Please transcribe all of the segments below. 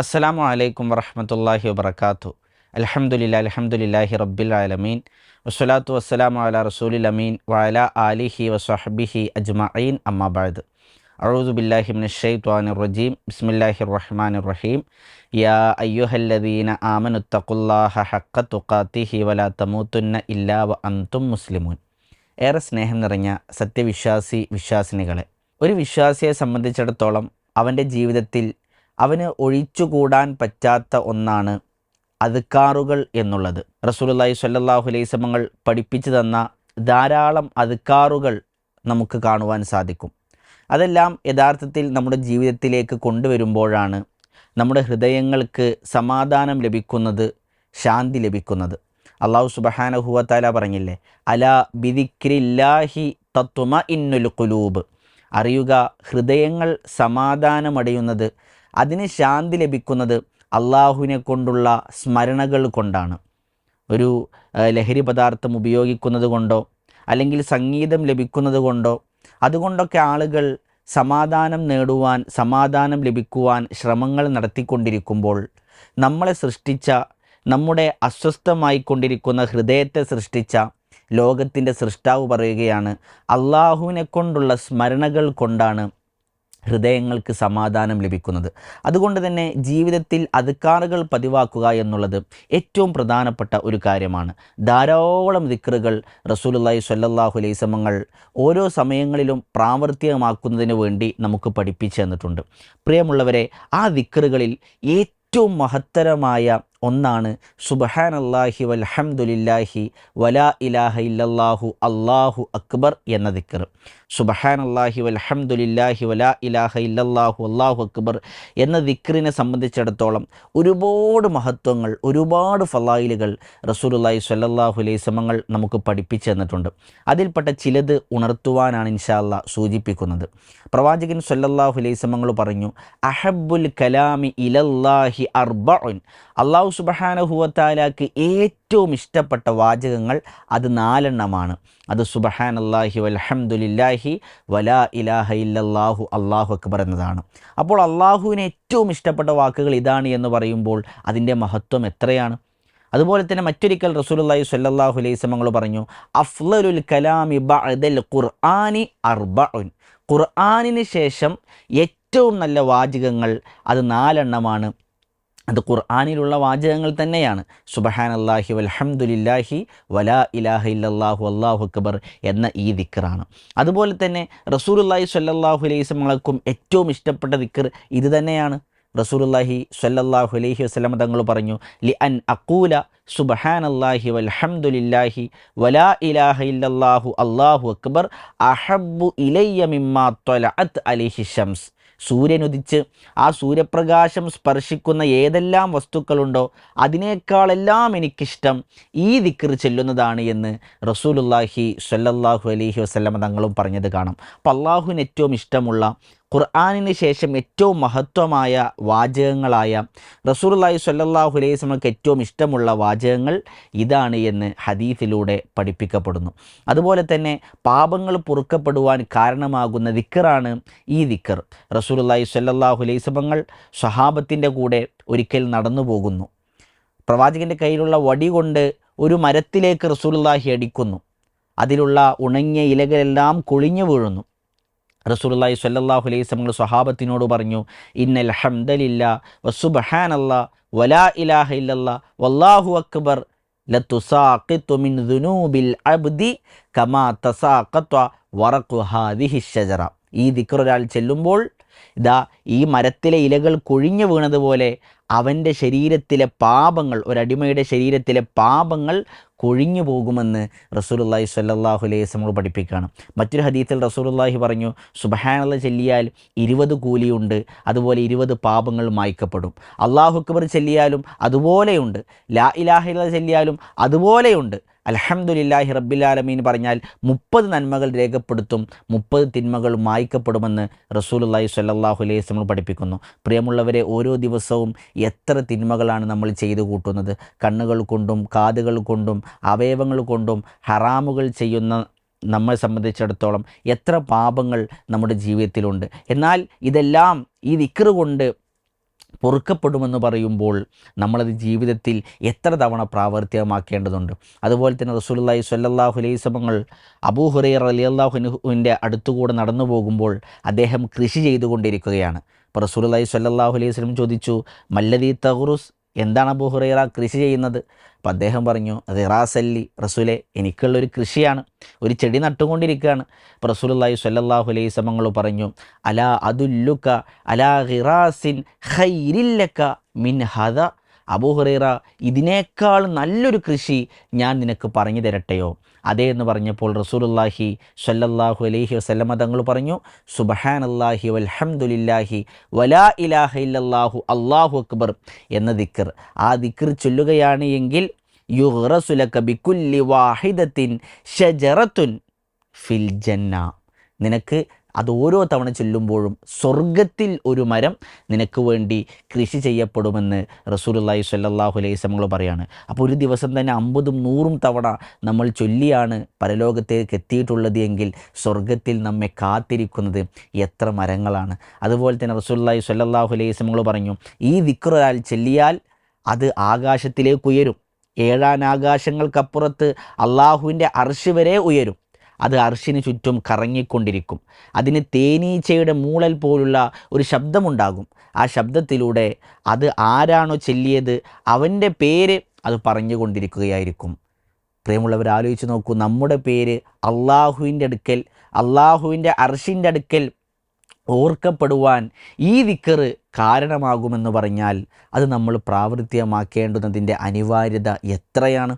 അസ്സലാമു അലൈക്കും വറഹമത്തല്ലാഹി വബർക്കാത്തു അലഹമുല്ല അലഹമുല്ലാഹി റബ്ബിൽ ആലമീൻ. വസ്സലാത്തു വസ്സലാമു അല റസൂലിൽ അമീൻ വഅല ആലിഹി വസ്വഹബിഹി അജ്മഈൻ. അമ്മാബാദ് അഊദു ബില്ലാഹി ശൈത്വാനിർ റജീം. ബിസ്മില്ലാഹിർ റഹ്മാനിർ റഹീം. യാ അയ്യുഹല്ലദീന ആമനുത്തഖുല്ലാഹ ഹഖ്ക തുഖാത്തിഹി വലാ തമൂതുന്ന ഇല്ലാ വ അന്തും മുസ്ലിമൂൻ. ഏറെ സ്നേഹം നിറഞ്ഞ സത്യവിശ്വാസി വിശ്വാസിനികളെ. ഒരു വിശ്വാസിയെ സംബന്ധിച്ചിടത്തോളം അവന്റെ ജീവിതത്തിൽ അവന് ഒഴിച്ചുകൂടാൻ പറ്റാത്ത ഒന്നാണ് അതുക്കാറുകൾ എന്നുള്ളത്. സ്വല്ലല്ലാഹു അലൈഹി വസല്ലമകൾ പഠിപ്പിച്ചു തന്ന ധാരാളം അതുക്കാറുകൾ നമുക്ക് കാണുവാൻ സാധിക്കും. അതെല്ലാം യഥാർത്ഥത്തിൽ നമ്മുടെ ജീവിതത്തിലേക്ക് കൊണ്ടുവരുമ്പോഴാണ് നമ്മുടെ ഹൃദയങ്ങൾക്ക് സമാധാനം ലഭിക്കുന്നത് ശാന്തി ലഭിക്കുന്നത്. അള്ളാഹു സുബഹാനഹുവത്താല പറഞ്ഞില്ലേ അല ബിദിക്രില്ലാഹി തത്വമ ഇന്നുൽ കുലൂബ് അറിയുക ഹൃദയങ്ങൾ സമാധാനമടയുന്നത് അതിന് ശാന്തി ലഭിക്കുന്നത് അള്ളാഹുവിനെ കൊണ്ടുള്ള സ്മരണകൾ കൊണ്ടാണ്. ഒരു ലഹരി പദാർത്ഥം ഉപയോഗിക്കുന്നത് കൊണ്ടോ അല്ലെങ്കിൽ സംഗീതം ലഭിക്കുന്നത് കൊണ്ടോ അതുകൊണ്ടൊക്കെ ആളുകൾ സമാധാനം നേടുവാൻ സമാധാനം ലഭിക്കുവാൻ ശ്രമങ്ങൾ നടത്തിക്കൊണ്ടിരിക്കുമ്പോൾ നമ്മളെ സൃഷ്ടിച്ച നമ്മുടെ അസ്വസ്ഥമായിക്കൊണ്ടിരിക്കുന്ന ഹൃദയത്തെ സൃഷ്ടിച്ച ലോകത്തിന്റെ സൃഷ്ടാവ് പറയുകയാണ് അള്ളാഹുവിനെ കൊണ്ടുള്ള സ്മരണകൾ കൊണ്ടാണ് ഹൃദയങ്ങൾക്ക് സമാധാനം ലഭിക്കുന്നത്. അതുകൊണ്ട് തന്നെ ജീവിതത്തിൽ അതുക്കാറുകൾ പതിവാക്കുക എന്നുള്ളത് ഏറ്റവും പ്രധാനപ്പെട്ട ഒരു കാര്യമാണ്. ധാരാളം ദിക്കറുകൾ സ്വല്ലല്ലാഹു അലൈഹി വസല്ലമകൾ ഓരോ സമയങ്ങളിലും പ്രാവർത്തികമാക്കുന്നതിന് വേണ്ടി നമുക്ക് പഠിപ്പിച്ചു തന്നിട്ടുണ്ട്. പ്രിയമുള്ളവരെ ആ ദിക്കറുകളിൽ ഏറ്റവും മഹത്തരമായ ഒന്നാണ് സുബഹാനല്ലാഹി വൽഹംദുലില്ലാഹി വലാ ഇലാഹ ഇല്ലല്ലാഹു അള്ളാഹു അക്ബർ എന്ന ദിക്ർ. സുബഹാനല്ലാഹി വൽഹംദുലില്ലാഹി വലാ ഇലാഹ ഇല്ലല്ലാഹു അള്ളാഹു അക്ബർ എന്ന ദിക്റിനെ സംബന്ധിച്ചിടത്തോളം ഒരുപാട് മഹത്വങ്ങൾ ഒരുപാട് ഫലായിലുകൾ റസൂലുള്ളാഹി സ്വല്ലല്ലാഹു അലൈഹി സമങ്ങൾ നമുക്ക് പഠിപ്പിച്ചു തന്നിട്ടുണ്ട്. അതിൽപ്പെട്ട ചിലത് ഉണർത്തുവാനാണ് ഇൻഷാല്ല സൂചിപ്പിക്കുന്നത്. പ്രവാചകൻ സ്വല്ലല്ലാഹു അലൈഹി സമങ്ങൾ പറഞ്ഞു അഹബുൽ കലാമി ഇലല്ലാഹി അർബഉൻ. അള്ളാഹു സുബഹാനഹുവത്താലാക്ക് ഏറ്റവും ഇഷ്ടപ്പെട്ട വാചകങ്ങൾ അത് നാലെണ്ണമാണ്. അത് സുബഹാൻ അള്ളാഹി വലഹമുല്ലാഹി വലാ ഇലാഹ ഇല്ലാഹു അള്ളാഹു അക്ബർ എന്നതാണ്. അപ്പോൾ അള്ളാഹുവിന് ഏറ്റവും ഇഷ്ടപ്പെട്ട വാക്കുകൾ ഇതാണ് എന്ന് പറയുമ്പോൾ അതിന്റെ മഹത്വം എത്രയാണ്? അതുപോലെ തന്നെ മറ്റൊരിക്കൽ റസൂലുള്ളാഹി സ്വല്ലല്ലാഹു അലൈഹി വസല്ലം പറഞ്ഞു അഫ്ലലുൽ കലാമി ബഅദൽ ഖുർആനി അർബഉൻ. ഖുർആനിന് ശേഷം ഏറ്റവും നല്ല വാചകങ്ങൾ അത് നാലെണ്ണമാണ്. അത് ഖുർആാനിലുള്ള വാചകങ്ങൾ തന്നെയാണ്. സുബഹാൻ അള്ളാഹി വൽഹംദുലില്ലാഹി വലാ ഇലാഹ ഇല്ലല്ലാഹു അള്ളാഹു അക്ബർ എന്ന ഈ ദിക്കറാണ് അതുപോലെ തന്നെ റസൂലുള്ളാഹി സ്വല്ലല്ലാഹു അലൈഹി വസല്ലമക്കും ഏറ്റവും ഇഷ്ടപ്പെട്ട ദിക്കർ ഇത് തന്നെയാണ്. റസൂലുള്ളാഹി സ്വല്ലല്ലാഹു അലൈഹി വസ്ലമ തങ്ങൾ പറഞ്ഞു ലി അൻ അക്കൂല സുബഹാൻ അള്ളാഹി വൽഹംദുലില്ലാഹി വലാ ഇലാഹ ഇല്ലല്ലാഹു അള്ളാഹു അക്ബർ അഹബ്ബു ഇലയ്യ മിമ്മാ ത്വലഅത് അലൈഹി ഷംസ് സൂര്യൻ ഉദിച്ച് ആ സൂര്യപ്രകാശം സ്പർശിക്കുന്ന ഏതെല്ലാം വസ്തുക്കളുണ്ടോ അതിനേക്കാളെല്ലാം എനിക്കിഷ്ടം ഈ ദിക്കർ ചെല്ലുന്നതാണ് എന്ന് റസൂലുല്ലാഹി സ്വല്ലല്ലാഹു അലഹി വസ്ലമ തങ്ങളും പറഞ്ഞത് കാണാം. അപ്പം അള്ളാഹുവിന് ഏറ്റവും ഇഷ്ടമുള്ള ഖുർആാനിന് ശേഷം ഏറ്റവും മഹത്വമായ വാചകങ്ങളായ റസൂലുള്ളാഹി സ്വല്ലല്ലാഹു അലൈഹി സ്വലമക്ക് ഏറ്റവും ഇഷ്ടമുള്ള വാചകങ്ങൾ ഇതാണ് എന്ന് ഹദീഫിലൂടെ പഠിപ്പിക്കപ്പെടുന്നു. അതുപോലെ തന്നെ പാപങ്ങൾ പൊറുക്കപ്പെടുവാൻ കാരണമാകുന്ന ദിക്കറാണ് ഈ ദിക്കർ. റസൂലുള്ളാഹി സ്വല്ലല്ലാഹു അലൈഹി വസല്ലമങ്ങൾ സ്വഹാബത്തിന്റെ കൂടെ ഒരിക്കൽ നടന്നു പോകുന്നു പ്രവാചകന്റെ കയ്യിലുള്ള വടി കൊണ്ട് ഒരു മരത്തിലേക്ക് റസൂലുള്ളാഹി അടിക്കുന്നു. അതിലുള്ള ഉണങ്ങിയ ഇലകളെല്ലാം കൊളിഞ്ഞു വീഴുന്നു. റസൂലുള്ളാഹി സ്വല്ലല്ലാഹു അലൈഹി സ്വഹാബത്തിനോട് പറഞ്ഞു ഇന്നൽ ഹംദലില്ല വസുബ്ഹാനല്ലാ വലാ ഇലാഹ ഇല്ലല്ല വല്ലാഹു അക്ബർ. മിൻ അബ്ദി കമാ വറഖു ഷജറ ഈ ദിക്ർ ഒരാൾ ചെല്ലുമ്പോൾ ഇതാ ഈ മരത്തിലെ ഇലകൾ കൊഴിഞ്ഞു വീണതുപോലെ അവന്റെ ശരീരത്തിലെ പാപങ്ങൾ ഒരടിമയുടെ ശരീരത്തിലെ പാപങ്ങൾ കൊഴിഞ്ഞു പോകുമെന്ന് റസൂലുള്ളാഹി സ്വല്ലാഹു അലൈഹി നമ്മൾ പഠിപ്പിക്കുകയാണ്. മറ്റൊരു ഹദീത്തിൽ റസൂലുല്ലാഹി പറഞ്ഞു സുബഹാനുള്ള ചെല്ലിയാൽ ഇരുപത് കൂലിയുണ്ട് അതുപോലെ ഇരുപത് പാപങ്ങൾ മായ്ക്കപ്പെടും. അള്ളാഹു അക്ബർ ചെല്ലിയാലും അതുപോലെയുണ്ട്. ലാ ഇലാഹ ഇല്ലല്ലാഹ് ചെല്ലിയാലും അതുപോലെയുണ്ട്. അൽഹംദുലില്ലാഹി റബ്ബിലാലമീൻ പറഞ്ഞാൽ മുപ്പത് നന്മകൾ രേഖപ്പെടുത്തും മുപ്പത് തിന്മകൾ മായ്ക്കപ്പെടുമെന്ന് റസൂലുള്ളാഹി സ്വല്ലല്ലാഹു അലൈഹി വസല്ലം പഠിപ്പിക്കുന്നു. പ്രിയമുള്ളവരെ ഓരോ ദിവസവും എത്ര തിന്മകളാണ് നമ്മൾ ചെയ്തു കൂട്ടുന്നത്? കണ്ണുകൾ കൊണ്ടും കാതുകൾ കൊണ്ടും അവയവങ്ങൾ കൊണ്ടും ഹറാമുകൾ ചെയ്യുന്ന നമ്മെ സംബന്ധിച്ചിടത്തോളം എത്ര പാപങ്ങൾ നമ്മുടെ ജീവിതത്തിലുണ്ട്. എന്നാൽ ഇതെല്ലാം ഈ ദിക്റ് കൊണ്ട് പൊറുക്കപ്പെടുമെന്ന് പറയുമ്പോൾ നമ്മളത് ജീവിതത്തിൽ എത്ര തവണ പ്രാവർത്തികമാക്കേണ്ടതുണ്ട്. അതുപോലെ തന്നെ റസൂലി സ്വല്ലല്ലാഹു അലൈസമങ്ങൾ വസല്ലമകൾ അബൂ ഹുറൈറ റളിയല്ലാഹുവിന്റെ അടുത്തുകൂടെ നടന്നു പോകുമ്പോൾ അദ്ദേഹം കൃഷി ചെയ്തുകൊണ്ടിരിക്കുകയാണ്. അപ്പോൾ റസൂലി സ്വല്ലല്ലാഹു അലൈഹി വസല്ലം ചോദിച്ചു മല്ലദീ തഹ്റുസ് എന്താണ് അബൂ ഹുറൈറ കൃഷി ചെയ്യുന്നത്? അപ്പോൾ അദ്ദേഹം പറഞ്ഞു റിറാസല്ലി റസൂലെ എനിക്കുള്ളൊരു കൃഷിയാണ്. ഒരു ചെടി നട്ടുകൊണ്ടിരിക്കുകയാണ്. അപ്പോൾ റസൂലുള്ളാഹി സ്വല്ലല്ലാഹു അലൈഹി സമങ്ങൾ പറഞ്ഞു അലാ അതുല്ലുക്ക അലാ ഹിറാസിൻ ഹൈരില്ലക്ക മിൻ ഹദ അബൂ ഹുറൈറ ഇതിനേക്കാൾ നല്ലൊരു കൃഷി ഞാൻ നിനക്ക് പറഞ്ഞു തരട്ടെയോ? അതേ എന്ന് പറഞ്ഞപ്പോൾ റസൂലുല്ലാഹി സ്വല്ലല്ലാഹു അലൈഹി വസല്ലമ തങ്ങൾ പറഞ്ഞു സുബഹാനല്ലാഹി വൽഹംദുലില്ലാഹി വലാ ഇലാഹ ഇല്ലല്ലാഹു അള്ളാഹു അക്ബർ എന്ന ദിക്കർ ആ ദിക്കർ ചൊല്ലുകയാണ് എങ്കിൽ യുഹ്റസുലക വാഹിദത്തിൻ ഷജറത്തുൻ ഫിൽ ജന്ന നിനക്ക് അത് ഓരോ തവണ ചൊല്ലുമ്പോഴും സ്വർഗത്തിൽ ഒരു മരം നിനക്ക് വേണ്ടി കൃഷി ചെയ്യപ്പെടുമെന്ന് റസൂലുള്ളാഹി സ്വല്ലല്ലാഹു അലൈഹി വസല്ലം പറയാണ്. അപ്പോൾ ഒരു ദിവസം തന്നെ അമ്പതും നൂറും തവണ നമ്മൾ ചൊല്ലിയാണ് പരലോകത്തേക്ക് എത്തിയിട്ടുള്ളത് എങ്കിൽ സ്വർഗത്തിൽ നമ്മെ കാത്തിരിക്കുന്നത് എത്ര മരങ്ങളാണ്. അതുപോലെ തന്നെ റസൂലുള്ളാഹി സ്വല്ലല്ലാഹു അലൈഹി വസല്ലം പറഞ്ഞു ഈ ദിക്ർ ചൊല്ലിയാൽ അത് ആകാശത്തിലേക്ക് ഉയരും. ഏഴാനാകാശങ്ങൾക്കപ്പുറത്ത് അള്ളാഹുവിന്റെ അർഷ് വരെ ഉയരും. അത് അർഷിന് ചുറ്റും കറങ്ങിക്കൊണ്ടിരിക്കും. അതിന് തേനീച്ചയുടെ മൂളൽ പോലുള്ള ഒരു ശബ്ദമുണ്ടാകും. ആ ശബ്ദത്തിലൂടെ അത് ആരാണോ ചെല്ലിയത് അവന്റെ പേര് അത് പറഞ്ഞുകൊണ്ടിരിക്കുകയായിരിക്കും. പ്രിയമുള്ളവർ ആലോചിച്ച് നോക്കൂ നമ്മുടെ പേര് അള്ളാഹുവിന്റെ അടുക്കൽ അള്ളാഹുവിന്റെ അർഷിന്റെ അടുക്കൽ ഓർക്കപ്പെടുവാൻ ഈ ദിക്കറ് കാരണമാകുമെന്ന് പറഞ്ഞാൽ അത് നമ്മൾ പ്രാവർത്തികമാക്കേണ്ടുന്നതിന്റെ അനിവാര്യത എത്രയാണ്?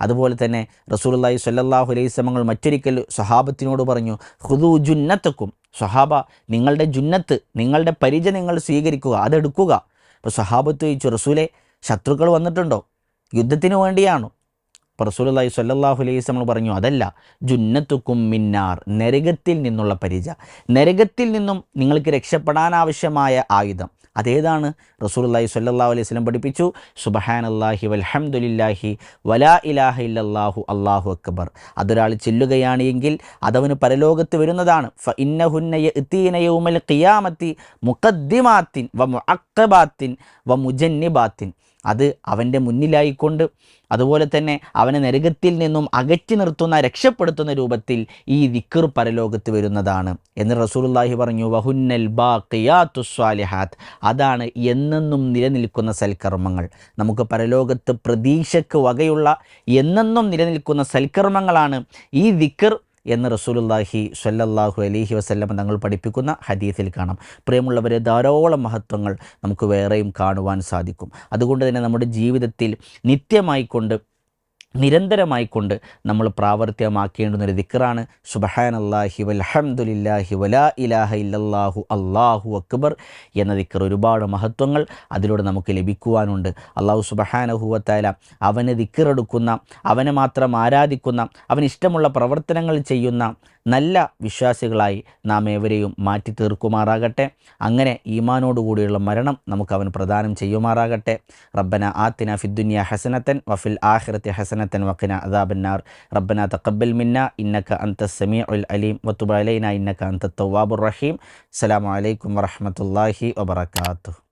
അതുപോലെ തന്നെ റസൂലുള്ളാഹി സ്വല്ലല്ലാഹു അലൈഹി മറ്റൊരിക്കൽ സ്വഹാബത്തിനോട് പറഞ്ഞു ഹുദു ജുന്നത്തക്കും. സ്വഹാബ നിങ്ങളുടെ ജുന്നത്ത് നിങ്ങളുടെ പരിച നിങ്ങൾ സ്വീകരിക്കുക അതെടുക്കുക. അപ്പോൾ സ്വഹാബത്ത് ചോദിച്ചു റസൂലെ ശത്രുക്കൾ വന്നിട്ടുണ്ടോ? യുദ്ധത്തിന് വേണ്ടിയാണോ? അപ്പോൾ റസൂലുള്ളാഹി സ്വല്ലല്ലാഹു അലൈഹി വസല്ലം പറഞ്ഞു അതല്ല ജുന്നത്തുക്കും മിന്നാർ നരകത്തിൽ നിന്നുള്ള പരിച. നരകത്തിൽ നിന്നും നിങ്ങൾക്ക് രക്ഷപ്പെടാനാവശ്യമായ ആയുധം അതേതാണ്? റസൂലുള്ളാഹി സ്വല്ലല്ലാഹു അലൈഹി സ്വലം പഠിപ്പിച്ചു സുബ്ഹാനല്ലാഹി വൽഹംദുലില്ലാഹി വലാ ഇലാഹ ഇല്ലാഹു അള്ളാഹു അക്ബർ. അതൊരാൾ ചെല്ലുകയാണ് എങ്കിൽ അതവന് പരലോകത്ത് വരുന്നതാണ്. ഫ ഇന്നഹുന്നയ യഅ്തീന യൗമൽ ഖിയാമത്തി മുഖദ്ദിമാത്തിൻ വ മുഅക്കബാത്തിൻ വ മുജന്നിബാത്തിൻ. അത് അവന്റെ മുന്നിലായിക്കൊണ്ട് അതുപോലെ തന്നെ അവനെ നരകത്തിൽ നിന്നും അകറ്റി നിർത്തുന്ന രക്ഷപ്പെടുത്തുന്ന രൂപത്തിൽ ഈ ദിക്കർ പരലോകത്ത് വരുന്നതാണ്. എന്ന് റസൂലുള്ളാഹി പറഞ്ഞു വഹുന്നൽ ബാഖിയാത്ത് അതാണ് എന്നെന്നും നിലനിൽക്കുന്ന സൽക്കർമ്മങ്ങൾ. നമുക്ക് പരലോകത്ത് പ്രതീക്ഷയ്ക്ക് വകയുള്ള എന്നെന്നും നിലനിൽക്കുന്ന സൽക്കർമ്മങ്ങളാണ് ഈ ദിക്കർ എന്ന് റസൂലുല്ലാഹി സ്വല്ലല്ലാഹു അലൈഹി വസല്ലം തങ്ങൾ പഠിപ്പിക്കുന്ന ഹദീസിൽ കാണാം. പ്രിയമുള്ളവരെ ധാരാളം മഹത്വങ്ങൾ നമുക്ക് വേറെയും കാണുവാൻ സാധിക്കും. അതുകൊണ്ട് തന്നെ നമ്മുടെ ജീവിതത്തിൽ നിത്യമായിക്കൊണ്ട് നിരന്തരമായിക്കൊണ്ട് നമ്മൾ പ്രാവർത്തികമാക്കേണ്ടുന്ന ഒരു ദിക്കറാണ് സുബഹാനല്ലാഹി വൽഹംദുലില്ലാഹി വലാ ഇലാഹ ഇല്ലല്ലാഹു അള്ളാഹു അക്ബർ എന്ന ദിക്കർ ഒരുപാട് മഹത്വങ്ങൾ അതിലൂടെ നമുക്ക് ലഭിക്കുവാനുണ്ട്. അള്ളാഹു സുബഹാനഹുവത്തായ അവന് ദിക്കറെടുക്കുന്ന അവനെ മാത്രം ആരാധിക്കുന്ന അവന് ഇഷ്ടമുള്ള പ്രവർത്തനങ്ങൾ ചെയ്യുന്ന നല്ല വിശ്വാസികളായി നാം ഏവരെയും മാറ്റി തീർക്കുമാറാകട്ടെ. അങ്ങനെ ഈമാനോടുകൂടിയുള്ള മരണം നമുക്ക് അവൻ പ്രദാനം ചെയ്യുമാറാകട്ടെ. റബ്ബന ആത്തിന ഫിദ്ദുനിയ ഹസനത്തൻ വഫിൽ ആഖിറത്തി ഹസനത്തൻ വഖിന അദാബന്നാർ. റബ്ബന തഖബ്ബൽ മിന്ന ഇന്നക അന്ത സമീഉൽ അലീം. വതുബ് അലൈന ഇന്നക അന്ത തവ്വാബുർ റഹീം. അസ്സലാമു അലൈക്കും വറഹ്മത്തുള്ളാഹി വബറകാതുഹു.